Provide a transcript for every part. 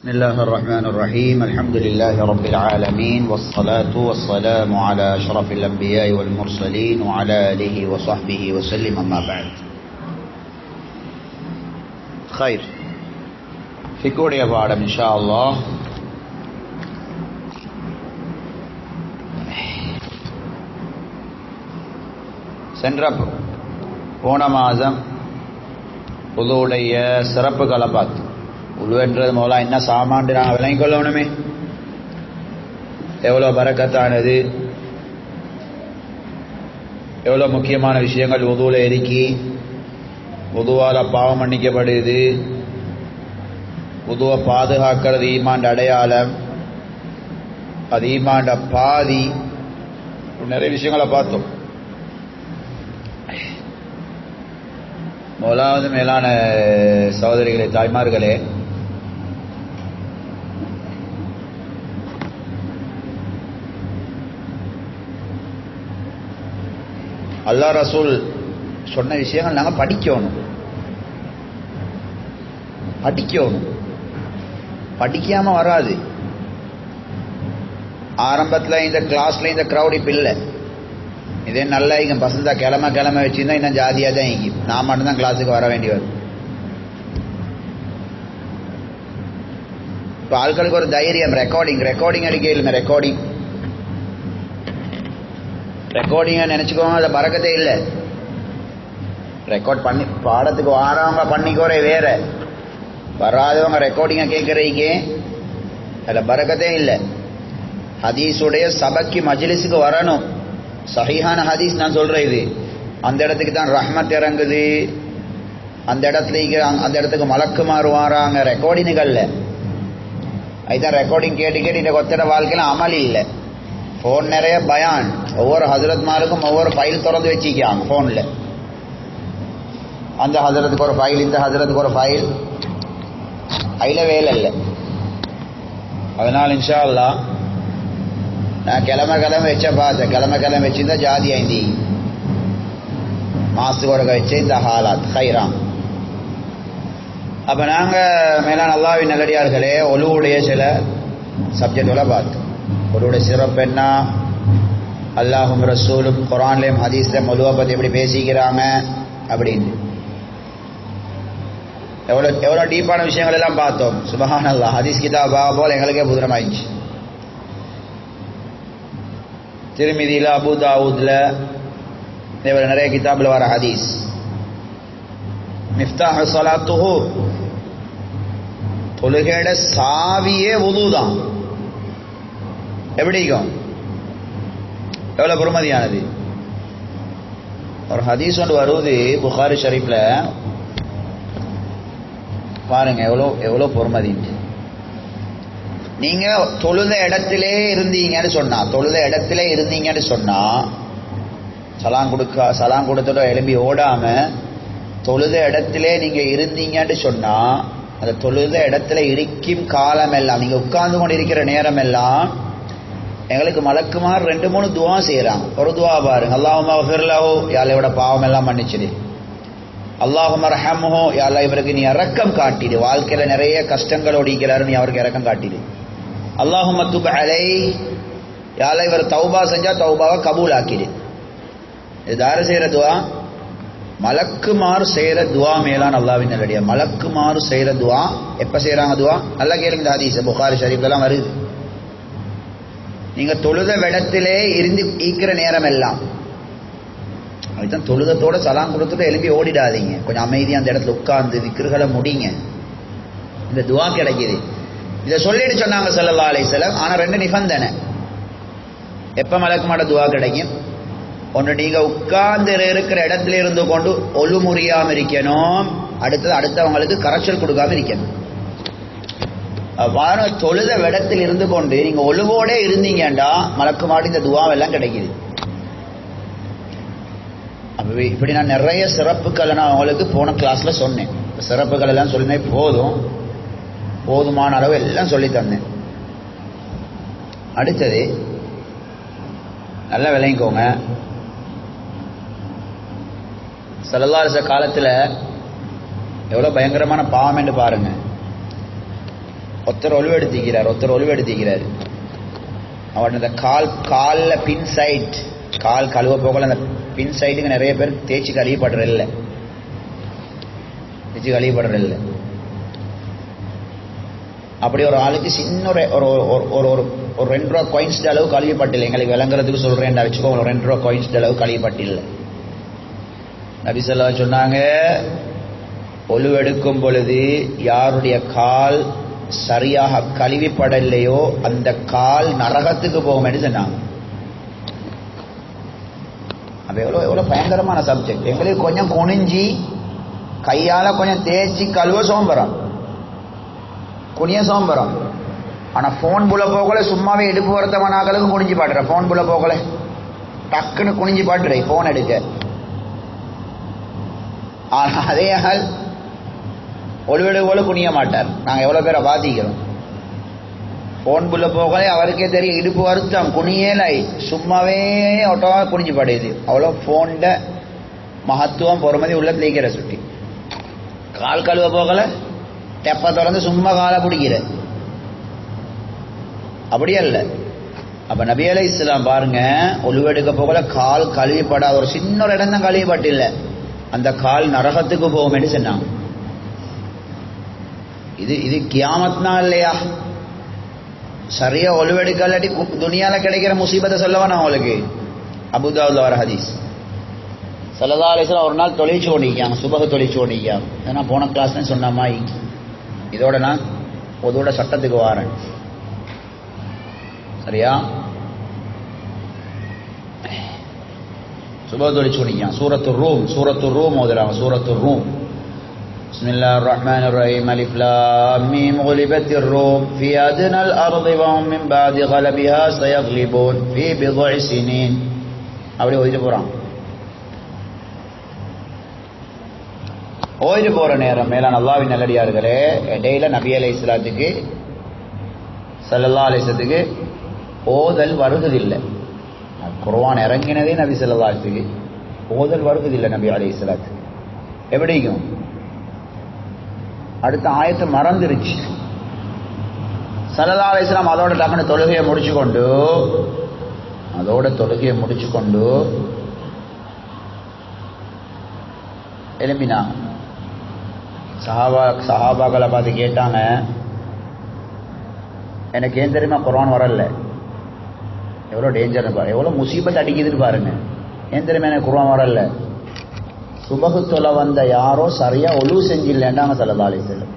بسم الله الرحمن الرحيم الحمد لله رب العالمين والصلاة والسلام على أشرف الأنبياء والمرسلين وعلى آله وصحبه وسلم أما بعد خير فيكوريا பாடம் إن شاء الله சென்ற போன மாதம் புதுவுடைய சிறப்புகளை பார்த்தோம் உழுவன்றது மூலம் என்ன சாமான் நாங்கள் விளங்கிக் கொள்ளணுமே எவ்வளோ பறக்கத்தானது எவ்வளோ முக்கியமான விஷயங்கள் உதுவில் இருக்கி உதுவால் பாவம் மன்னிக்கப்படுது உதுவை பாதுகாக்கிறது ஈமாண்ட அடையாளம் அது ஈமாண்ட பாதி நிறைய விஷயங்களை பார்த்தோம் முதலாவது மேலான சகோதரிகளே தாய்மார்களே அல்லா ரசூல் சொன்ன விஷயங்கள் நாங்கள் படிக்கணும். படிக்கணும். படிக்காம வராது. ஆரம்பத்தில் இந்த கிளாஸ்ல இந்த க்ரௌட் இப்போ இல்லை. இதே நல்லா இங்க பசந்தா கிழமை கிழமை வச்சிருந்தா இன்னும் ஜாதியாக தான் இங்க நான் மட்டும்தான் கிளாஸுக்கு வர வேண்டி வரும் இப்போ ஆட்களுக்கு ஒரு தைரியம் ரெக்கார்டிங் ரெக்கார்டிங் அடிக்க இல்லை ரெக்கார்டிங் ரெக்கார்டிங்க நினச்சிக்கோங்க அதை பறக்கத்தே இல்லை. ரெக்கார்ட் பண்ணி பாடத்துக்கு வாரவங்க பண்ணிக்கோரே வேற. வராதவங்க ரெக்கார்டிங்கை கேட்குறீங்க அதில் பறக்கத்தே இல்லை. ஹதீஸுடைய சபைக்கு மஜ்லிஸுக்கு வரணும். சஹிஹான ஹதீஸ் நான் சொல்கிறேன் இது. அந்த இடத்துக்கு தான் ரஹ்மத் இறங்குது. அந்த இடத்துல அந்த இடத்துக்கு மலக்குமாறு வாராங்க ரெக்கார்டிங்குகளில் அதுதான் ரெக்கார்டிங் கேட்டு கேட்டு இந்த கொத்தட வாழ்க்கையில் அமல் இல்லை. ஃபோன் நிறைய பயான். ஒவ்வொரு ஹசரத்மாருக்கும் ஒவ்வொரு ஃபைல் திறந்து வச்சுக்கிறாங்க ஃபோனில் அந்த ஹசரத்துக்கு ஒரு ஃபைல் இந்த ஹசரத்துக்கு ஒரு ஃபைல் அதில் வேலை இல்லை. அதனால் இன்ஷா அல்லா நான் கிழமை கிழமை வச்ச பார்த்தேன் கிழமை கிழமை வச்சிருந்தா ஜாதி ஐந்தி. மாசத்துக்கு ஒரு வச்சு இந்த ஹாலாத் ஹைராம் அப்போ நாங்கள் மேலான அல்லாவின் நல்லடியார்களே ஒழுவுடைய சில சப்ஜெக்டுகளை பார்த்தோம் ஒருவுடைய சிறப்பு என்ன? அல்லாஹும் ரசூலும் குரான்லேயும் ஹதீஸ்லையும் மொழுவை பற்றி எப்படி பேசிக்கிறாங்க அப்படின்னு. எவ்வளோ எவ்வளோ டீப்பான விஷயங்கள் எல்லாம் பார்த்தோம். சுபஹான் அல்லா ஹதீஸ் கிதாபா போல் எங்களுக்கே புதிரமாயிடுச்சு திருமிதியில் அபு தாவூதில் இவர் நிறைய கிதாபில் வர ஹதீஸ். மிஃப்தாஹ் சலாத்துஹு தொழுகையோட சாவியே உது தான் எப்படிக்கும் எவ்வளோ பொறுமதியானது? ஒரு ஹதீஸ் ஒன்று வருவது புகாரி ஷரீஃபில். பாருங்க எவ்வளோ எவ்வளோ பொறுமதின்ட்டு. நீங்க தொழுத இடத்திலே இருந்தீங்கன்னு சொன்னா தொழுத இடத்திலே இருந்தீங்கன்னு சொன்னா சலாம் கொடுக்க சலாம் கொடுத்தோட எலும்பி ஓடாம தொழுத இடத்திலே நீங்க இருந்தீங்கன்னு சொன்னா அந்த தொழுத இடத்துல இருக்கும் காலம் எல்லாம் நீங்க உட்கார்ந்து கொண்டு இருக்கிற நேரம் எல்லாம் எங்களுக்கு மலக்குமார் ரெண்டு மூணு துவா செய்யறாங்க ஒரு துவா பாருங்க. அல்லாஹுமாஹோ யாழையோட பாவம் எல்லாம் மன்னிச்சிடு. அல்லாஹும் ரஹமோ யாழா இவருக்கு நீ இறக்கம் காட்டிடு. வாழ்க்கையில நிறைய கஷ்டங்கள் ஒடிக்கிறாரு நீ அவருக்கு இறக்கம் காட்டிடு. அல்லாஹும் துப் அலை. யாழா இவர் தௌபா செஞ்சா தௌபாவை கபூல் ஆக்கிடு இது தார செய்யற துவா? மலக்குமாறு செய்யற துவா மேலான் அல்லாவின் நல்லடியா. மலக்குமாறு செய்யற துவா. எப்ப செய்யறாங்க துவா? நல்லா கேளுங்க இந்த ஹதீஸ். புகாரி ஷரீஃப்லாம் வருது. நீங்க தொழுத விடத்திலே இருந்து ஈக்கிற நேரம் எல்லாம் அதுதான் தொழுதத்தோட சலாம் கொடுத்துட்டு எழுப்பி ஓடிடாதீங்க. கொஞ்சம் அமைதியாக அந்த இடத்துல உட்கார்ந்து விக்கிர்களை முடிங்க. இந்த துவா கிடைக்குது. இதை சொல்லிட்டு சொன்னாங்க செல்லல்லா அலை செலம் ஆனால் ரெண்டு நிபந்தனை. எப்போ மலக்குமாட துவா கிடைக்கும்? ஒன்று நீங்கள் உட்கார்ந்து இருக்கிற இடத்துல இருந்து கொண்டு ஒழு முறியாமல் இருக்கணும். அடுத்தது அடுத்தவங்களுக்கு கரைச்சல் கொடுக்காம இருக்கணும். வார தொழுத விடத்தில் இருந்து கொண்டு நீங்க ஒழுவோட இருந்தீங்கண்டா மலக்குமாடி இந்த துவாவெல்லாம் கிடைக்குது. அப்போ இப்படி நான் நிறைய சிறப்புகளை நான் அவங்களுக்கு போன கிளாஸ்ல சொன்னேன். சிறப்புகள் எல்லாம் சொல்லினே போதும். போதுமான அளவு எல்லாம் சொல்லி தந்தேன். அடுத்தது நல்லா விளங்கிக்கோங்க. சலல்லாரச காலத்தில் எவ்வளோ பயங்கரமான பாவம் என்று பாருங்கள் ஒருத்தர் ஒழுவெடுத்திக்கிறார் ஒருத்தர் ஒழுவெடுத்திக்கிறார் அவன் அந்த கால் காலில் பின் சைட் கால் கழுவ போகல அந்த பின் சைடுக்கு நிறைய பேர் தேய்ச்சி கழுவிப்படுறதில்ல தேய்ச்சி கழுவிப்படுறதில்ல அப்படி ஒரு ஆளுக்கு சின்ன ஒரு ஒரு ஒரு ஒரு ஒரு ரெண்டு ரூபா காயின்ஸ் அளவு கழுவிப்பட்டில்லை. எங்களுக்கு விளங்குறதுக்கு சொல்றேன் வச்சுக்கோ ஒரு ரெண்டு ரூபா காயின்ஸ் அளவு கழுவிப்பட்டில்லை. நபிசல்லா சொன்னாங்க ஒழுவெடுக்கும் பொழுது யாருடைய கால் சரியாக கழுவிப்படலையோ அந்த கால் நரகத்துக்கு போகும் சொன்னாங்க. எவ்வளோ எவ்வளோ பயங்கரமான சப்ஜெக்ட் எங்களுக்கு கொஞ்சம் குனிஞ்சி கையால் கொஞ்சம் தேய்ச்சி கழுவ சோம்பரம். குனிய சோம்பரம். ஆனால் ஃபோன் புல போகல சும்மாவே எடுப்பு வரத்தவனாக்களுக்கு குனிஞ்சு பாடுற ஃபோன் புல போகல. டக்குன்னு குனிஞ்சு பாட்டுறேன் ஃபோன் எடுக்க. ஆனால் அதே ஆள் ஒளிவெடு போல குனிய மாட்டார். நாங்கள் எவ்வளோ பேரை பாதிக்கிறோம் ஃபோன் புள்ள போகலே அவருக்கே தெரியும் இடுப்பு வருத்தம் குனியலை. சும்மாவே ஒட்டமாக குனிஞ்சு படையுது அவ்வளோ ஃபோன்ட மகத்துவம் பொறுமதி உள்ள தேய்க்கிற சுட்டி. கால் கழுவ போகல தெப்ப திறந்து சும்மா காலை பிடிக்கிற. அப்படியே இல்லை அப்போ நபி அலை இஸ்லாம் பாருங்க ஒழுவெடுக்க போகல கால் கழுவிப்படாத ஒரு சின்ன ஒரு இடம் தான் கழுவிப்பட்டில்லை. அந்த கால் நரகத்துக்கு போகும்னு சொன்னாங்க. இது இது கியாமத்னா இல்லையா சரியா ஒழுவெடுக்கலாட்டி துணியால கிடைக்கிற முசீபத்தை சொல்லவா நான் உங்களுக்கு. அபுதாவில் வர ஹதீஸ். சல்லா அலிஸ்லாம் ஒரு நாள் தொழிச்சு ஓடிக்காங்க சுபக தொழிச்சு ஓடிக்காங்க ஏன்னா போன கிளாஸ்னு சொன்ன மாதிரி இதோட நான் பொதுவோட சட்டத்துக்கு வாரேன். சரியா? சுபக தொழிச்சு ஓடிக்காங்க சூரத்து ரூம் சூரத்து ரூம் ஓதுறாங்க சூரத்து ரூம். بسم الله الرحمن الرحيم ألف لام ميم غلبت الروم في أدنى الأرض وهم من بعد غلبها سيغلبون في بضع سنين அப்படி ஓதிட்டு போறான் ஓய்வு போற நேரம் மேலான அல்லாவின் நல்லடியார்களே இடையில நபி அலை இஸ்லாத்துக்கு சல்லல்லா அலிசத்துக்கு ஓதல் வருவதில்லை குர்வான் இறங்கினதே நபி சல்லா அலிசுக்கு ஓதல் வருவதில்லை நபி அலை இஸ்லாத்துக்கு எப்படிக்கும் அடுத்த ஆயத்தை மறந்துருச்சு. சரதா அலிஸ்லாம் அதோட டக்குனு தொழுகையை முடிச்சு கொண்டு அதோட தொழுகையை முடிச்சு கொண்டு எழுப்பினா சஹாபா சஹாபாக்களை பார்த்து கேட்டாங்க எனக்கு ஏன் தெரியுமா குரான் வரல? எவ்வளோ டேஞ்சர்னு பாரு. எவ்வளோ முசீபத் அடிக்குதுன்னு பாருங்க. ஏன் தெரியுமா எனக்கு குரான் வரல? சுபகு தொலை வந்த யாரோ சரியா ஒழுவு செஞ்சில்லைன்டாங்க சல்லா அலிஸ்லம்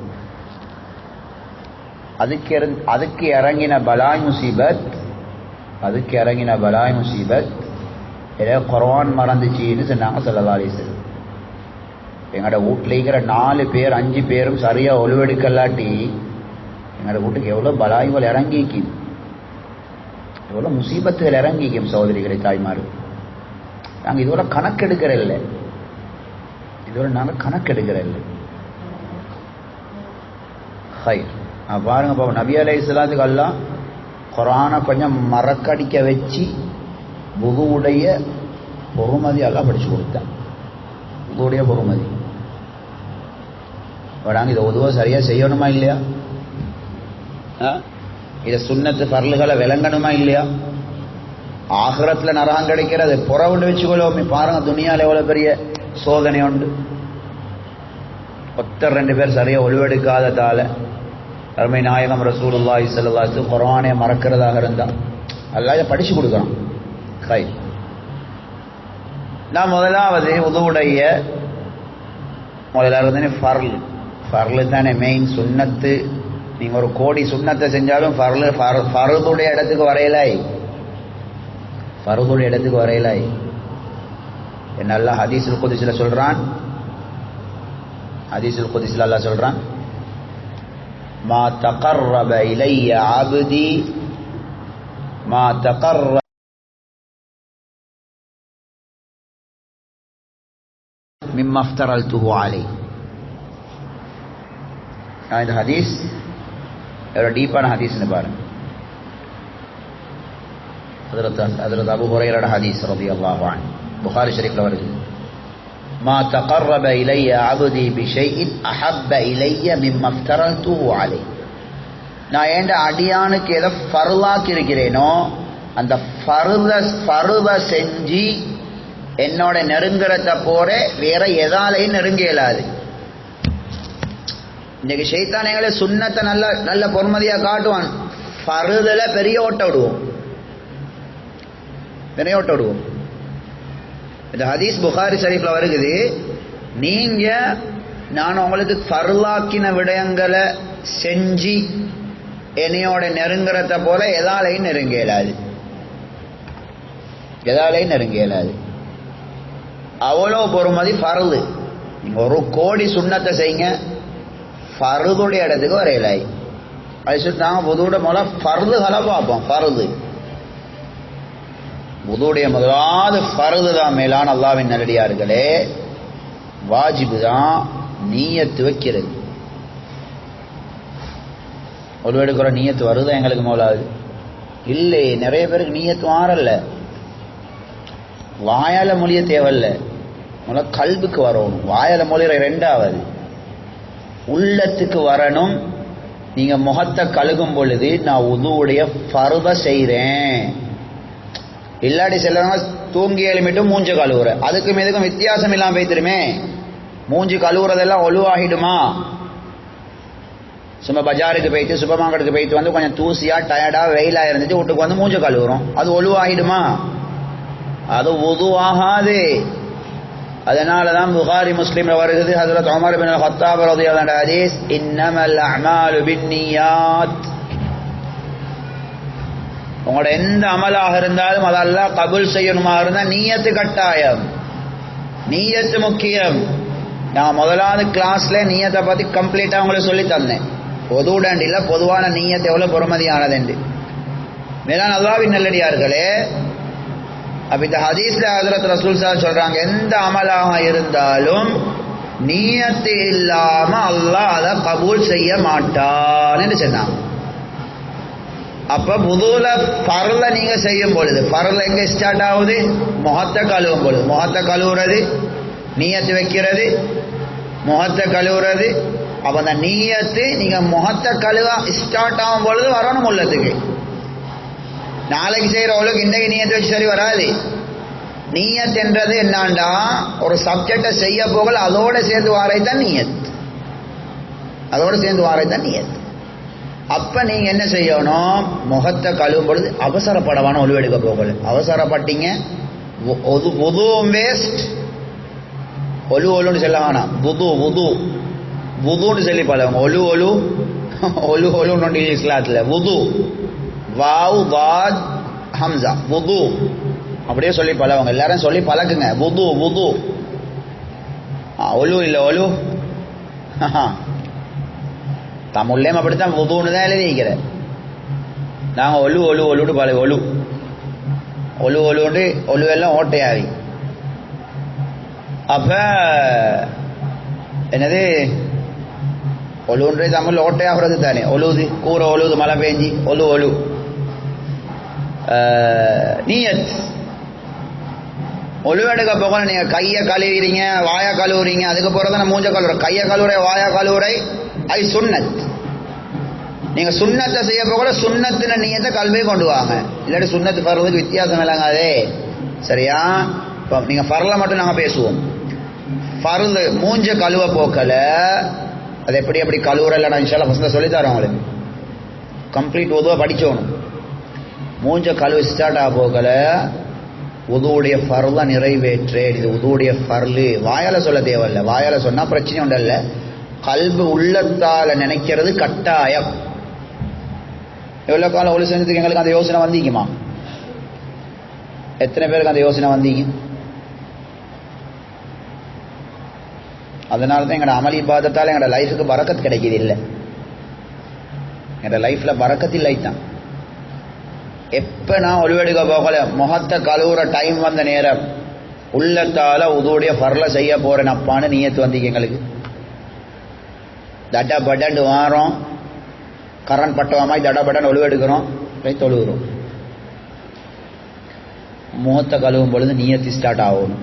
அதுக்கு அதுக்கு இறங்கின பலாய் முசீபத் அதுக்கு இறங்கின பலாய் முசீபத் ஏதோ குரான் மறந்துச்சின்னு சொன்னாங்க சல்லா அலிஸ்லம் எங்களோட வீட்டில் இருக்கிற நாலு பேர் அஞ்சு பேரும் சரியா ஒழுவெடுக்கலாட்டி எங்களோட வீட்டுக்கு எவ்வளோ பலாய்கள் இறங்கிக்கும். எவ்வளோ முசீபத்துகள் இறங்கிக்கும் சகோதரிகளை தாய்மார் நாங்கள் இதுவரை கணக்கெடுக்கிற இல்லை இதுவரை நாங்கள் கணக்கெடுக்கிறேன். இல்லை ஹை பாருங்க பாப்பா நபி அலை இஸ்லாத்துக்கு எல்லாம் குரானை கொஞ்சம் மறக்கடிக்க வச்சு புகுவுடைய பொறுமதி எல்லாம் படிச்சு கொடுத்தேன். புகுவுடைய பொறுமதி. நாங்கள் இதை உதவ சரியா செய்யணுமா இல்லையா? இதை சுண்ணத்து பரலுகளை விளங்கணுமா இல்லையா? ஆகரத்துல நரகம் கிடைக்கிறது புறவுண்டு வச்சுக்கொள்ளுவோம் பாருங்க துணியால் எவ்வளவு பெரிய சோதனை உண்டு ஒத்தர் ரெண்டு பேர் சரியா ஒளிவெடுக்காததால அருமை நாயகம் ரசூலுல்லா இசல்லாத்து குரானே மறக்கிறதாக இருந்தா. அல்லாத படிச்சு கொடுக்கலாம் கை நான் முதலாவது உதவுடைய முதலாவது ஃபர்ல். ஃபர்லு தானே மெயின் சுண்ணத்து. நீங்கள் ஒரு கோடி சுண்ணத்தை செஞ்சாலும் ஃபர்லு ஃபருதுடைய இடத்துக்கு வரையலாய். ஃபருதுடைய இடத்துக்கு வரையலாய். என்ன அல்லா ஹதீஸுல் குதிசில் சொல்கிறான் ஹதீஸுல் குதிசில் அல்லா சொல்கிறான் மா தகர்ரப இலைய அபுதி மா தகர்ர மிம்ம அஃப்தரல்துஹு அலைஹ் இந்த ஹதீஸ் எவ்வளோ டீப்பான ஹதீஸ்னு பாருங்க ஹதரத் ஹதரத் அபு ஹுரைரோட ஹதீஸ் ரதி அல்லாஹான் புகாரி ஷரீஃபில் வருது மா தகர்ரப இலைய அபுதி பிஷையின் அஹப்ப இலைய மிம்மஃப்தரத்து அலை நான் ஏண்ட அடியானுக்கு எதை ஃபருளாக்கி இருக்கிறேனோ அந்த ஃபருத ஃபருத செஞ்சு என்னோட நெருங்குறத போற வேற எதாலையும் நெருங்க இயலாது. இன்னைக்கு சைத்தானேங்களே சுண்ணத்தை நல்ல நல்ல பொறுமதியாக காட்டுவான். ஃபருதில் பெரிய ஓட்ட விடுவோம். பெரிய ஓட்ட விடுவோம். இந்த ஹதீஸ் புகாரி ஷரீஃப்ல வருகுது நீங்க நான் உங்களுக்கு ஃபர்லாக்கின விடயங்களை செஞ்சு என்னையோட நெருங்குறத போல எதாலையும் நெருங்க இயலாது. எதாலையும் நெருங்க இயலாது. அவ்வளோ பொறுமதி ஃபர்து. நீங்க ஒரு கோடி சுண்ணத்தை செய்யுங்க ஃபருதுடைய இடத்துக்கு வரையலாய். அது சொல்லிட்டாங்க புதுவோட முதல்ல ஃபர்துகளை பார்ப்போம் ஃபருது. உதவுடைய முதலாவது ஃபர்து தான் மேலான அல்லாவின் நல்லடியார்களே. வாஜிபு தான் நீயத்து வைக்கிறது. ஒரு எடுக்கிற நீயத்து வருதா எங்களுக்கு மோலாது? இல்லை நிறைய பேருக்கு நீயத்து மாறல. வாயால மொழிய தேவையில்ல. முதல்ல கல்புக்கு வரணும். வாயால மொழிகிற ரெண்டாவது உள்ளத்துக்கு வரணும். நீங்க முகத்தை கழுகும் பொழுது நான் உதுவுடைய பருவ செய்கிறேன் இல்லாட்டி சிலவங்க தூங்கி எழுமிட்டும் மூஞ்சு கழுவுற. அதுக்கும் இதுக்கும் வித்தியாசம் இல்லாம போய்த்திருமே மூஞ்சி கழுவுறதெல்லாம் ஒழுவாகிடுமா சும்மா பஜாருக்கு போயிட்டு சூப்பர் மார்க்கெட்டுக்கு போயிட்டு வந்து கொஞ்சம் தூசியா டயர்டா வெயிலா இருந்துச்சு வீட்டுக்கு வந்து மூஞ்ச கழுவுறோம். அது ஒழுவாகிடுமா அது உதுவாகாது அதனால தான் புகாரி முஸ்லீம்ல வருகிறது ஹஜரத் உமர் பின் ஹத்தாப் ரலியல்லாஹு ஹதீஸ் இன்னமல் அமாலு பின்னியாத் உங்களோட எந்த அமலாக இருந்தாலும் அதெல்லாம் கபுல் செய்யணுமா இருந்தால் நீயத்து கட்டாயம். நீயத்து முக்கியம். நான் முதலாவது கிளாஸ்ல நீயத்தை பத்தி கம்ப்ளீட்டா உங்களுக்கு சொல்லி தந்தேன். பொது இல்ல பொதுவான நீயத்தை எவ்வளவு பொறுமதியானது என்று மேலான அல்லாவின் நல்லடியார்களே அப்ப இந்த ஹதீஸ்ல ஹஜரத் ரசூல் சார் சொல்றாங்க எந்த அமலாக இருந்தாலும் நீயத்து இல்லாம அல்லாஹ் அதை கபூல் செய்ய மாட்டான்னு சொன்னாங்க. அப்ப புதுல பரல நீங்க செய்யும் பொழுது பரல எங்க ஸ்டார்ட் ஆகுது? முகத்தை கழுவும் பொழுது. முகத்தை கழுவுறது நீயத்து வைக்கிறது. முகத்தை கழுவுறது. அப்ப அந்த நீயத்து நீங்க முகத்தை கழுவ ஸ்டார்ட் ஆகும் பொழுது வரணும் உள்ளத்துக்கு. நாளைக்கு செய்யறவங்களுக்கு இன்றைக்கு நீயத்து வச்சு சரி வராது. நீயத் என்றது என்னாண்டா? ஒரு சப்ஜெக்டை செய்ய போகல அதோட சேர்ந்து வாரை தான் நீயத் அதோட சேர்ந்து வாரை தான் நீயத் அப்ப நீங்க என்ன செய்யணும்? முகத்தை கழுவும் பொழுது அவசரப்படவான ஒழுவெடுக்க போகல அவசரப்பட்டீங்க புதுவும் வேஸ்ட் ஒலு ஒலுன்னு சொல்ல வேணாம். புது புது புதுன்னு சொல்லி பழகுங்க. ஒலு ஒலு ஒலு ஒலுன்னு இஸ்லாத்துல புது வாவ் வாத் ஹம்சா. புது அப்படியே சொல்லி பழவங்க எல்லாரும் சொல்லி பழக்குங்க. புது புது ஒலு இல்லை ஒலு தமிழ்லேயும் அப்படித்தான் புதுன்னு தான் எழுதி வைக்கிற நாங்கள் ஒலு ஒலு ஒலுன்னு பல ஒலு ஒலு ஒலுண்டு ஒலுவெல்லாம் ஓட்டையாவி. அப்ப என்னது? ஒலுன்றே தமிழ் ஓட்டையாகிறது தானே. ஒழுது கூரை ஒழுது மழை பெஞ்சி ஒலு ஒலு நீயத். ஒழுவெடுக்க போக நீங்க கையை கழுவுறீங்க வாயா கழுவுறீங்க அதுக்கு பிறகு மூஞ்ச கழுவுற கையை கழுவுறை வாயா கழுவுறை ஐ சுண்ணத். நீங்க சுண்ணத்தை செய்ய போக சுண்ணத்தின நீயத்தை கல்வியை கொண்டு வாங்க. இல்லாட்டி சுண்ணத்து பருவதுக்கு வித்தியாசம் இல்லைங்காதே சரியா? இப்போ நீங்க பரல மட்டும் நாங்க பேசுவோம். பருந்து மூஞ்ச கழுவ போக்கல. அது எப்படி எப்படி கழுவுறல நான் இன்ஷால்லா ஃபஸ்ட்டு சொல்லித்தரேன் உங்களுக்கு. கம்ப்ளீட் உதுவை படிச்சோணும் மூஞ்ச கழுவு ஸ்டார்ட் ஆக போகல. உதுவுடைய ஃபர்ல நிறைவேற்றே. இது உதுவுடைய ஃபர்லு வாயால சொல்ல தேவையில்ல. வாயால சொன்னா பிரச்சனை உண்டல்ல கல்பு உள்ளத்தால நினைக்கிறது கட்டாயம். எவ்வளோ காலம் ஒளி செஞ்சதுக்கு எங்களுக்கு அந்த யோசனை வந்தீங்கம்மா? எத்தனை பேருக்கு அந்த யோசனை வந்தீங்க? அதனால தான் எங்களோட அமளி பாதத்தால் எங்களோட லைஃபுக்கு பறக்கத்து கிடைக்கிது இல்லை. எங்களோட லைஃப்பில் பறக்கத்து இல்லை தான். எப்போ நான் ஒளிவெடுக்க போகல முகத்தை கழுவுற டைம் வந்த நேரம். உள்ளத்தால உதவுடைய பரல செய்ய போறேன் அப்பான்னு நீயத்து வந்தீங்க எங்களுக்கு. தட படண்டு வாரோம். கரண்ட் பட்டவமாய் தட படன் ஒழுவெடுக்கிறோம் போய் தொழுகிறோம். முகத்தை கழுவும் பொழுது நீயத்து ஸ்டார்ட் ஆகணும்.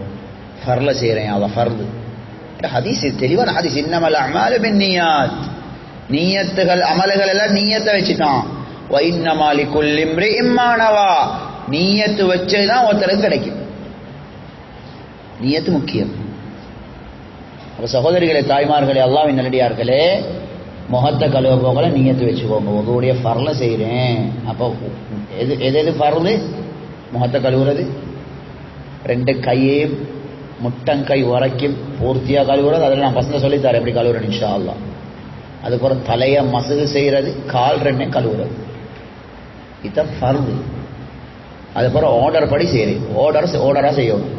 ஃபர்ல செய்கிறேன் அவள் ஃபர்து ஹதீஸ் தெளிவான ஹதீஸ். இன்னமல் அமாலு பின் நீயத். நீயத்துகள் அமல்கள் எல்லாம் நீயத்தை வச்சுட்டான் வைன்னமாலி குல்லிம்ரி இம்மானவா நீயத்து வச்சதுதான் ஒருத்தருக்கு கிடைக்கும். நீயத்து முக்கியம். அப்ப சகோதரிகளே தாய்மார்களே அல்லாவின் நல்லடியார்களே முகத்தை கழுவ போகல நீயத்து வச்சுக்கோங்க உங்களுடைய ஃபர்ல செய்கிறேன் அப்போ எது எது எது ஃபர்லு? முகத்தை கழுவுறது. ரெண்டு கையையும் முட்டங்கை உரைக்கும் பூர்த்தியாக கழுவுறது. அதில் நான் பசங்க சொல்லித்தரேன் எப்படி கழுவுறேன் இன்ஷா அல்லா அதுக்கப்புறம் தலையை மசகு செய்கிறது கால் ரெண்டையும் கழுவுறது. இதுதான் ஃபர்து அதுக்கப்புறம் ஆர்டர் படி செய்கிறேன் ஆர்டர் ஆர்டராக செய்யணும்.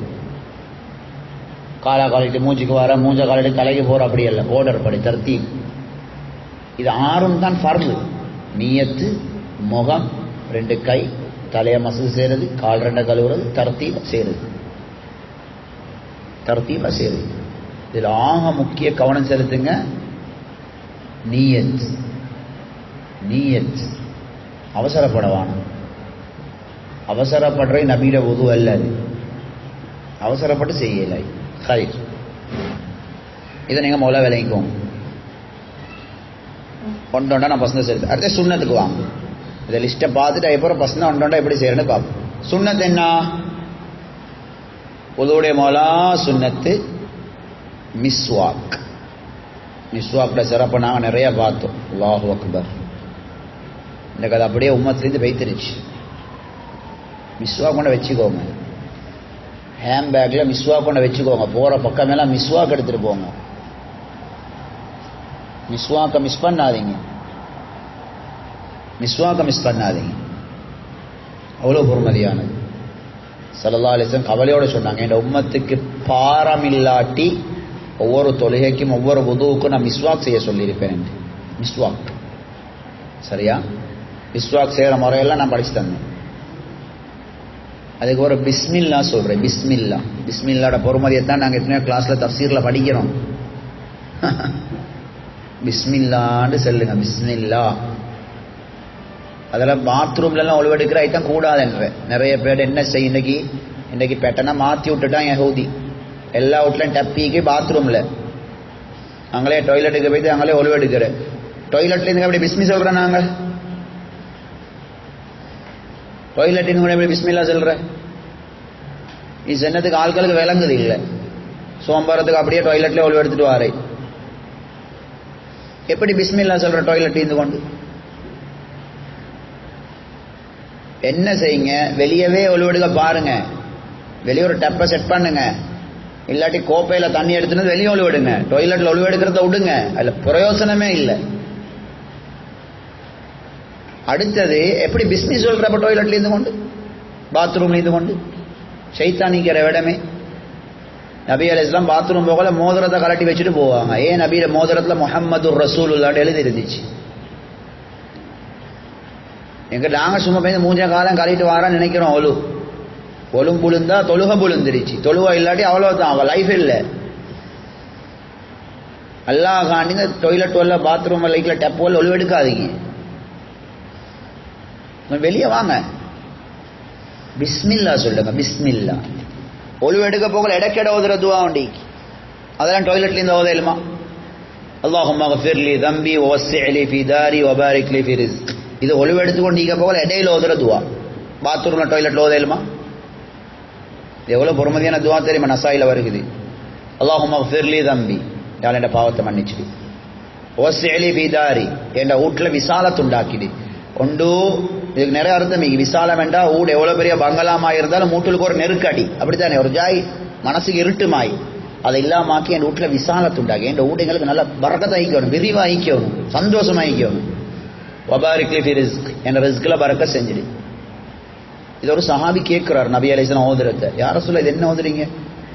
காலா காலிட்டு மூஞ்சிக்கு வர மூஞ்ச காலிட்டு தலைக்கு போகிற அப்படி இல்லை ஆர்டர் படி தர்த்தீப். இது ஆறும் தான் ஃபர்து நீயத்து முகம் ரெண்டு கை தலையை மசூது செய்கிறது கால் ரெண்டை கழுவுறது தர்த்தீப செய்கிறது தர்த்தீப செய்கிறது இதில் ஆக முக்கிய கவனம் செலுத்துங்க. நீயத் நீயத் அவசரப்படவான. அவசரப்படுற நபீட உது அல்ல அது. அவசரப்பட்டு செய்யலை. சரி இதை நீங்கள் முதல்ல விளங்கிக்கோங்க. ஒன்றொண்டா நான் பசங்க செய்யுது அடுத்த சுண்ணத்துக்கு வாங்க. இதை லிஸ்ட்டை பார்த்துட்டு அதுக்கப்புறம் பசங்க ஒன்றொண்டா எப்படி செய்யறேன்னு பார்ப்போம். சுண்ணத்து என்ன? உதவுடைய மோலா சுண்ணத்து மிஸ்வாக். மிஸ்வாக்கில் சிறப்பு நாங்கள் நிறைய பார்த்தோம். லாஹு அக்பர். எனக்கு அது அப்படியே உமத்துலேருந்து வைத்திருச்சு. மிஸ்வாக் கொண்டு வச்சுக்கோங்க. ஹேண்ட்பேக்கில் மிஸ்வா கொண்டு வச்சுக்கோங்க. போகிற பக்கமெல்லாம் மிஸ்வாக் எடுத்துகிட்டு போங்க. மிஸ்வாக்க மிஸ் பண்ணாதீங்க. மிஸ்வாக்க மிஸ் பண்ணாதீங்க. அவ்வளோ பொறுமதியானது. சல்லா அலிசன் கவலையோடு சொன்னாங்க. என் உம்மத்துக்கு பாரம் இல்லாட்டி ஒவ்வொரு தொழுகைக்கும் ஒவ்வொரு உதவுக்கும் நான் மிஸ்வாக் செய்ய சொல்லியிருப்பேன் மிஸ்வாக் சரியா? விஸ்வாக் செய்கிற முறையெல்லாம் நான் படிச்சு தந்தேன். அதுக்கு ஒரு பிஸ்மில்லா சொல்கிறேன் பிஸ்மில்லா. பிஸ்மில்லாட பொறுமதியை தான் நாங்கள் எத்தனையோ கிளாஸில் தப்சீரில் படிக்கிறோம். பிஸ்மில்லான்னு சொல்லுங்க பிஸ்மில்லா. அதெல்லாம் பாத்ரூம்லலாம் ஒழுவெடுக்கிற ஐட்டம் கூடாதுன்ற. நிறைய பேர் என்ன செய்ய இன்னைக்கு இன்னைக்கு பெட்டனா மாற்றி விட்டுட்டான் என் ஹவுதி எல்லா வீட்லையும் டப்பிக்கு பாத்ரூமில் அங்களே டாய்லெட்டுக்கு போயிட்டு நாங்களே ஒழுவெடுக்கிற. டாய்லெட்லேருந்து எப்படி பிஸ்மி சொல்கிறேன் நாங்கள் டாய்லெட்டின்னு கூட எப்படி பிஸ்மில்லா சொல்கிற நீ சென்னத்துக்கு ஆட்களுக்கு விளங்குது இல்லை. சோம்பாரத்துக்கு அப்படியே டாய்லெட்லேயே ஒழுவு எடுத்துட்டு வாரே. எப்படி பிஸ்மில்லா சொல்ற டாய்லெட் இருந்து கொண்டு? என்ன செய்யுங்க? வெளியவே ஒழுவெடுக்க பாருங்க. வெளியே ஒரு டப்பை செட் பண்ணுங்க. இல்லாட்டி கோப்பையில தண்ணி எடுத்துனது வெளியே ஒழுவெடுங்க டாய்லெட்ல ஒழுவெடுக்கிறத விடுங்க. அதுல பிரயோசனமே இல்லை. அடுத்தது எப்படி பிஸ்னஸ் சொல்கிறப்ப டாய்லெட்டில் இருந்து கொண்டு? பாத்ரூம்ல இருந்து கொண்டு? சைத்தானிக்கிற இடமே. நபி அலி இஸ்லாம் பாத்ரூம் போகல மோதிரத்தை கலட்டி வச்சுட்டு போவாங்க. ஏன் நபியில மோதிரத்தில் முகமது ரசூல் இல்லாண்டு எழுதி இருந்துச்சு எங்க நாங்கள் சும்மா போய் மூஞ்ச காலம் கழிட்டு வாரான்னு நினைக்கிறோம் ஒலு ஒலும் புழுந்தா தொழுக புழுந்துருச்சு. தொழுவா இல்லாட்டி அவ்வளோதான் அவள் லைஃப் இல்லை. அல்லா காண்டிங்க டொய்லெட் வரல பாத்ரூம் லைக்கில் டப் ஒழுவெடுக்காதீங்க. எடுக்காதீங்க வெளியே வாங்க. பிஸ்மில்லா சொல்லுங்க பிஸ்மில்லா. ஒளிவு எடுக்க போகல இடக்கெட ஓதுற துவா உண்டி. அதெல்லாம் டாய்லெட்ல இருந்து ஓதையிலுமா அல்லாஹும் மகஃபிர்லி தம்பி ஓசிலி ஃபி தாரி வபாரிக்லி ஃபி ரிஸ்க். இது ஒழுவு எடுத்துக்கொண்டு நீங்க போகல இடையில ஓதுற துவா. பாத்ரூம்ல டாய்லெட்ல ஓதையிலுமா இது எவ்வளவு பொறுமதியான துவா தெரியுமா? நசாயில வருகுது. அல்லாஹும் மகஃபிர்லி தம்பி. யார் என் பாவத்தை மன்னிச்சுடு. ஓசிலி ஃபி தாரி. என் வீட்டில் விசாலத்துண்டாக்கிடு. ஒன்று இதுக்கு நிறைய அர்த்தம். விசாலம் வேண்டாம் ஊடு எவ்வளவு பெரிய பங்களாமா இருந்தாலும் மூட்டுக்கு ஒரு நெருக்கடி. அப்படித்தானே? ஒரு ஜாய் மனசுக்கு இருட்டுமாய். அதை இல்லாமாக்கி என் வீட்டுல விசாலத்துண்டாக்கி என் வீடு எங்களுக்கு நல்ல பறக்கத்தை ஐக்கணும் விரிவா ஐக்கணும் சந்தோஷமா ஐக்கணும் வபாரிக்லி ரிஸ்க். என் ரிஸ்கில் பறக்க செஞ்சிடு. இது ஒரு சஹாபி கேட்கிறார் நபி அலிஸ்லாம் ஓதுறத. யார சொல்ல இது என்ன ஓதுறீங்க?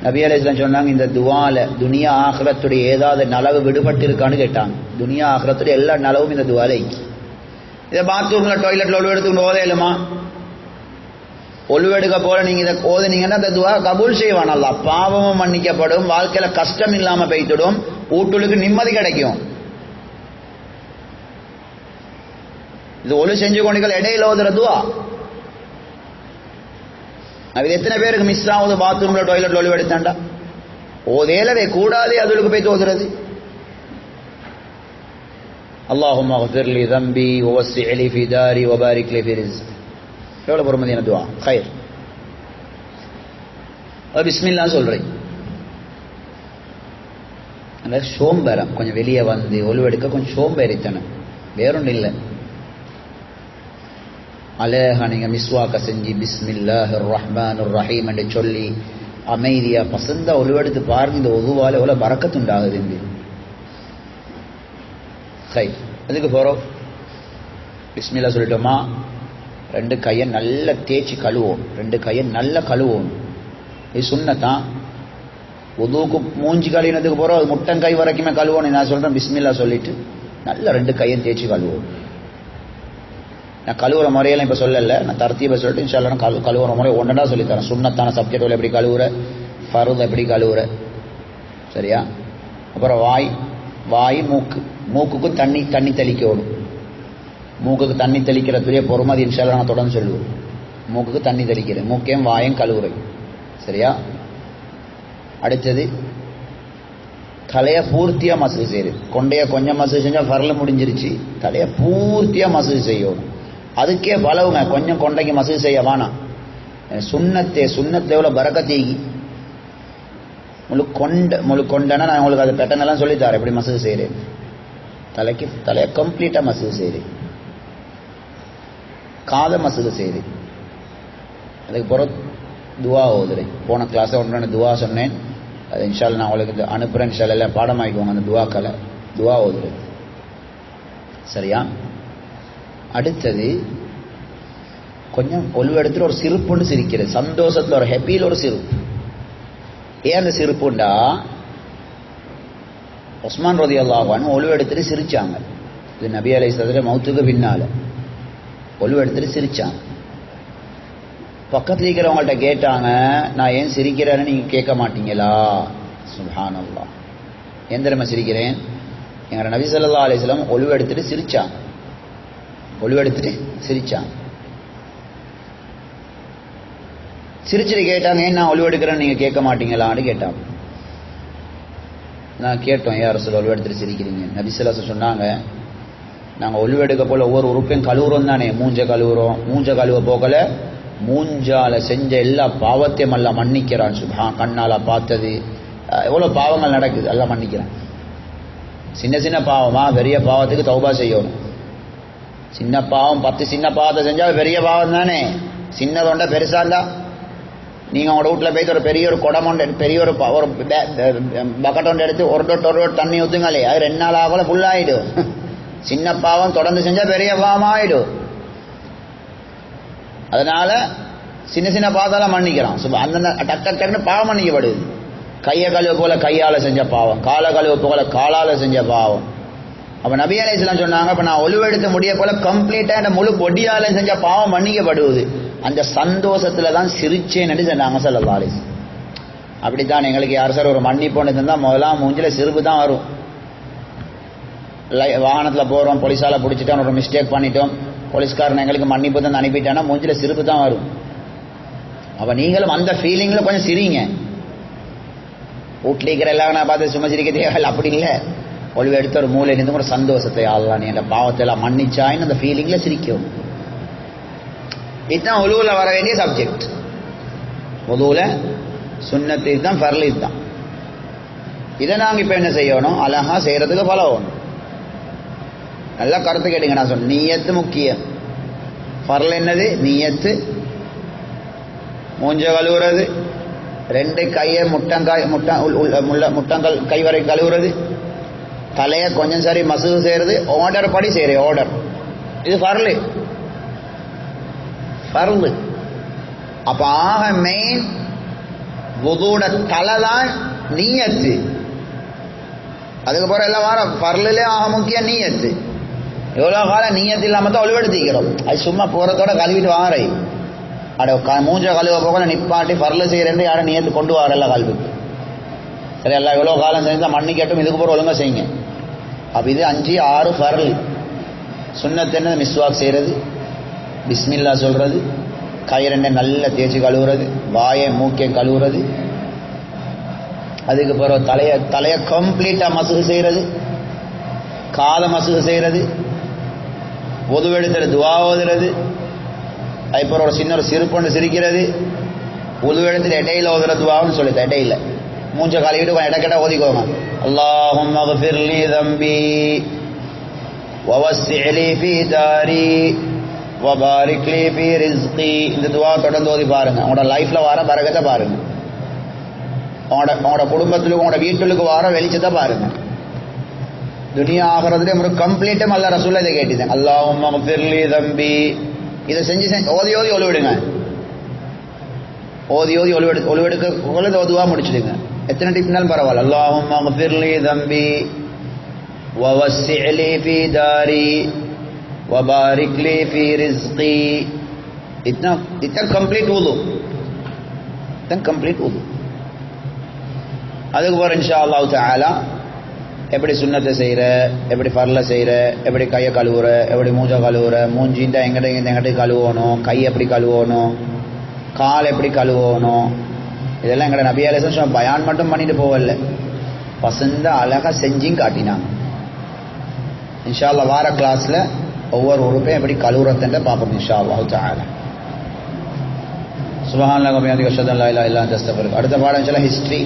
நபி அலிஸ்லாம் சொன்னாங்க இந்த துவால துனியா ஆகரத்துடைய ஏதாவது நலவு விடுபட்டு இருக்கான்னு கேட்டாங்க. துனியா ஆகரத்துடைய எல்லா நலவும் இந்த துவால ஐக்கி இதை பாத்ரூம்ல டாய்லெட்ல ஒழுவு எடுத்துக்கொண்டு ஓதையிலுமா ஒழுவெடுக்க போல நீங்க இதை ஓதுனீங்கன்னா அந்த துவா கபூல் செய்வான் அல்ல பாவமும் மன்னிக்கப்படும் வாழ்க்கையில கஷ்டம் இல்லாம பெய்த்துடும் ஊட்டுலுக்கு நிம்மதி கிடைக்கும். இது ஒழு செஞ்சு கொண்டிகள் இடையில ஓதுற துவா. அது எத்தனை பேருக்கு மிஸ் ஆகுது பாத்ரூம்ல டாய்லெட்ல ஒழுவு எடுத்தாண்டா? ஓதேலவே கூடாது அதுக்கு போய் ஓதுறது அல்லாஹும் மகஃபிர் தம்பி ஓவசி அலி ஃபி தாரி ஒபாரிக் லி ஃபிரிஸ் எவ்வளோ பொறுமதியான துவா ஹைர் அது பிஸ்மில்லாம் சொல்கிறேன் அதாவது சோம்பேறம் கொஞ்சம் வெளியே வந்து ஒழுவெடுக்க கொஞ்சம் சோம்பேறித்தனம் வேறொன்றும் இல்லை அழகாக நீங்கள் மிஸ்வாக்க செஞ்சு பிஸ்மில்லாஹ் ரஹ்மான் ரஹீம் என்று சொல்லி அமைதியா பசந்தா ஒழுவெடுத்து பாருங்க இந்த ஒதுவால் எவ்வளோ பறக்கத்துண்டாகுது இங்கே சை அதுக்கு போகிறோம் பிஸ்மில்லா சொல்லிட்டோமா ரெண்டு கையை நல்லா தேய்ச்சி கழுவோம். ரெண்டு கையை நல்லா கழுவோம். இது சுண்ணத்தான் உதுவுக்கு மூஞ்சி கழுவினதுக்கு போகிறோம் அது முட்டன் கை வரைக்குமே கழுவோன்னு நான் சொல்கிறேன் பிஸ்மில்லா சொல்லிட்டு நல்லா ரெண்டு கையும் தேய்ச்சி கழுவோம். நான் கழுவுற முறையெல்லாம் இப்போ சொல்லலை. நான் தர்த்தீபை சொல்லிட்டு இன்ஷால்லா நான் கழு கழுவுற முறை ஒன்றா சொல்லித்தரேன் சுண்ணத்தான சப்ஜெக்டில் எப்படி கழுவுற? ஃபருது எப்படி கழுவுற? சரியா? அப்புறம் வாய். வாய் மூக்கு. மூக்குக்கு தண்ணி தண்ணி தெளிக்கணும் மூக்குக்கு தண்ணி தெளிக்கிறதுடைய பொறுமதி இன்ஷால்லா நான் தொடர்ந்து சொல்லுவோம் மூக்குக்கு தண்ணி தெளிக்கிறது. மூக்கையும் வாயும் கழுவுறேன் சரியா? அடுத்தது தலையை பூர்த்தியாக மசூஜ் செய்யுது கொண்டைய கொஞ்சம் மசூஜ் செஞ்சால் ஃபரல முடிஞ்சிருச்சு. தலையை பூர்த்தியாக மசூஜ் செய்யணும். அதுக்கே பலவுங்க கொஞ்சம் கொண்டைக்கு மசூஜ் செய்ய வேணாம். சுண்ணத்தே சுண்ணத்தை எவ்வளோ பறக்கத்தீகி முழு கொண்ட முழு கொண்டனா நான் உங்களுக்கு அது பேட்டர்ன் எல்லாம் சொல்லித்தரேன் எப்படி மசூது செய்கிறேன் தலைக்கு தலையை கம்ப்ளீட்டாக மசூது செய்கிறேன் காதை மசூது செய்கிறேன் அதுக்கு பிறகு துவா ஓதுறேன். போன கிளாஸை ஒன்று துவா சொன்னேன். அது இன்ஷால் நான் உங்களுக்கு அனுப்புகிறேன் இன்ஷால் எல்லாம் பாடமாக்கிக்கோங்க அந்த துவாக்களை. துவா ஓதுறேன். சரியா? அடுத்தது கொஞ்சம் ஒழுவெடுத்துட்டு ஒரு சிரிப்புன்னு சிரிக்கிறது சந்தோஷத்தில் ஒரு ஹெப்பியில் ஒரு சிரிப்பு. ஏன் அந்த சிரிப்புண்டா? உஸ்மான் ரதி அல்லாஹான்னு ஒழுவெடுத்துட்டு சிரிச்சாங்க. இது நபி அலை சதுர மௌத்துக்கு பின்னால. ஒழுவெடுத்துட்டு சிரிச்சாங்க. பக்கத்தில் இருக்கிறவங்கள்ட்ட கேட்டாங்க நான் ஏன் சிரிக்கிறேன்னு நீங்கள் கேட்க மாட்டீங்களா? சுஹானல்லா ஏன் தெரியுமா சிரிக்கிறேன்? எங்கள் நபி சொல்லா அலிஸ்லாம் ஒழுவெடுத்துட்டு சிரிச்சாங்க. ஒழுவெடுத்துட்டு சிரிச்சாங்க. சிரிச்சுட்டு கேட்டாங்க ஏன் நான் ஒளிவெடுக்கிறேன்னு நீங்கள் கேட்க மாட்டீங்களான்னு கேட்டாங்க. நான் கேட்டோம் ஏன் அரசு ஒளிவெடுத்துட்டு சிரிக்கிறீங்க? நபிசல்லாச சொன்னாங்க நாங்கள் ஒளிவெடுக்க போல ஒவ்வொரு உறுப்பையும் கழுவுறோம் தானே. மூஞ்ச கழுவுறோம் மூஞ்ச கழுவ போகல. மூஞ்சால செஞ்ச எல்லா பாவத்தையும் எல்லாம் மன்னிக்கிறான். சுபா கண்ணால பார்த்தது. எவ்வளோ பாவங்கள் நடக்குது எல்லாம் மன்னிக்கிறான். சின்ன சின்ன பாவமா பெரிய பாவத்துக்கு தௌபா செய்யணும். சின்ன பாவம் பத்து சின்ன பாவத்தை செஞ்சால் பெரிய பாவம் தானே. சின்னதொண்ட பெருசா இருந்தா நீங்க உங்களோட வீட்டில் போயிட்டு ஒரு பெரிய ஒரு குடம் ஒன்று பெரிய ஒரு ஒரு பக்கெட் ஒன்று எடுத்து ஒரு டொட் ஒரு டொட் தண்ணி ஊற்றுங்களே அது ரெண்டு நாள் ஆகல ஃபுல்லாகிடும் சின்ன பாவம் தொடர்ந்து செஞ்சா பெரிய பாவம் ஆயிடும். அதனால சின்ன சின்ன பாவத்தெல்லாம் மன்னிக்கிறான். சும்மா அந்தந்த டக் டக் டக்குன்னு பாவம் மன்னிக்கப்படுது. கையை கழுவ போல கையால செஞ்ச பாவம் காலை கழுவ போல காலால செஞ்ச பாவம். அப்ப நபி அலைஹிஸ்ஸலாம் சொன்னாங்க இப்போ நான் ஒழுவெடுத்து முடிய போல கம்ப்ளீட்டா இந்த முழு பொடியால செஞ்ச பாவம் மன்னிக்கப்படுவது. அந்த சந்தோஷத்துல தான் சிரிச்சேன்னு சொன்னாங்க சல்லல்லாஹு அலைஹி அப்படித்தான் எங்களுக்கு யார் சார் ஒரு மன்னிப்போன்னு தந்தா முதலாம் மூஞ்சில சிரிப்பு தான் வரும். லை- வாகனத்துல போகிறோம் போலீஸால பிடிச்சிட்டோம் ஒரு மிஸ்டேக் பண்ணிட்டோம் போலீஸ்காரன் எங்களுக்கு மன்னிப்பு தான் அனுப்பிட்டானா மூஞ்சில சிரிப்பு தான் வரும். அப்போ நீங்களும் அந்த ஃபீலிங்கில் கொஞ்சம் சிரிங்க. வீட்டில் இருக்கிற எல்லாம் நான் பார்த்து சும்மா சிரிக்க தேவையில்லை அப்படி இல்லை. ஒளிவு எடுத்த ஒரு மூளை இருந்து ஒரு சந்தோஷத்தை ஆளலாம் நீ அந்த பாவத்தை எல்லாம் மன்னிச்சாயின்னு அந்த ஃபீலிங்ல சிரிக்கும். இதுதான் உழுவில் வர வேண்டிய சப்ஜெக்ட் பொதுவில் சுண்ணத்து இதுதான் ஃபர்ல் இதுதான். இதை நாங்கள் இப்போ என்ன செய்யணும்? அழகா செய்யறதுக்கு பழகணும் நல்லா கருத்து கேட்டுங்க நான் சொன்னேன் நீயத்து முக்கியம். ஃபர்ல் என்னது? நீயத்து. மூஞ்ச கழுவுறது. ரெண்டு கையை முட்டங்காய் முட்டை உள்ள- முள்ள- முட்டங்கள் கை வரை கழுவுறது. தலையை கொஞ்சம் சரி மசூது செய்யறது. ஆர்டர் படி செய்கிறேன் ஆர்டர் இது ஃபர்லு ஃபர்லு அப்போ ஆக மெயின் வுதூட தலை தான் நீயத்து அதுக்கப்புறம் எல்லாம் வர பரலிலே ஆக முக்கிய நீயத்து. எவ்வளோ காலம் நீயத்து இல்லாமல் தான் ஒளிவெடுத்திக்கிறோம். அது சும்மா போகிறதோட கழுவிட்டு வாரை அட க- மூஞ்ச கழுவ போக நிப்பாட்டி பரல செய்கிறேன் யாரும் நீயத்து கொண்டு வரல கல்விக்கு சரி எல்லாம் எவ்வளோ காலம் செஞ்சால் மன்னிக்கட்டும் இதுக்கு போகிற ஒழுங்காக செய்யுங்க. அப்போ இது அஞ்சு ஆறு பரல் சுண்ணத்து மிஸ்வாக் செய்கிறது பிஸ்மில்லா சொல்கிறது கை ரெண்டை நல்லா தேய்ச்சி கழுவுறது வாயை மூக்கை கழுவுறது அதுக்கு பிறகு தலையை தலையை கம்ப்ளீட்டாக மசூது செய்கிறது கால மசுகு செய்கிறது உதுவெடுத்துல துவா ஓதுறது அதுக்கப்புறம் ஒரு சின்ன ஒரு சிறுப்பொண்டு சிரிக்கிறது உதுவெடுத்துல இடையில ஓதுற துவான்னு சொல்லுது இடையில மூஞ்ச கழுவிட்டு கொஞ்சம் இடக்கிட்ட ஓதிக்கோங்க அல்லாஹும் மகஃபிர்லி தம்பி ووسع لي في داري வபாரிக் லீ பி இந்த துவா தொடர்ந்து ஓதி பாருங்க. உங்களோட லைஃப்ல வர பரகத்தை பாருங்க. உங்களோட உங்களோட குடும்பத்திலும் உங்களோட வீட்டுக்கு வர வெளிச்சத்தை பாருங்க. துனியா ஆகிறதுல ஒரு கம்ப்ளீட்டும் அல்ல ரசூல்ல இதை கேட்டுதான் அல்லாவும் தம்பி. இதை செஞ்சு செஞ்சு ஓதி ஓதி ஒளிவிடுங்க ஓதி ஓதி ஒளிவெடு ஒளிவெடுக்க கொள்ள ஓதுவா முடிச்சிடுங்க. எத்தனை டிப்னாலும் பரவாயில்ல. அல்லாஹ் மகஃபிர்லி தம்பி. வவசி அலி பி தாரி. वबारिक ले फी रिज्की इतना इतना कंप्लीट वो दो इतना कंप्लीट वो दो அதுக்கப்புறம் இன்ஷா அல்லாஹ் தாலா எப்படி சுண்ணத்தை செய்யற எப்படி பரல செய்யற எப்படி கையை கழுவுற எப்படி மூஞ்சை கழுவுற மூஞ்சின்ட்டு எங்கிட்ட எங்கிட்ட கழுவணும் கை எப்படி கழுவணும் கால் எப்படி கழுவணும். இதெல்லாம் எங்கட நபியாலே சொன்ன பயான் மட்டும் பண்ணிட்டு போகல. பசந்த அழகாக செஞ்சும் காட்டினாங்க. அல்லாஹ் வார கிளாஸில் ஒவ்வொரு உறுப்பையும் எப்படி கழுவுறதுன்ற பார்ப்போம் இன்ஷா அல்லாஹ் தாலா சுபஹான் அல்லாஹ் அடுத்த பாடம் சொல்ல ஹிஸ்ட்ரி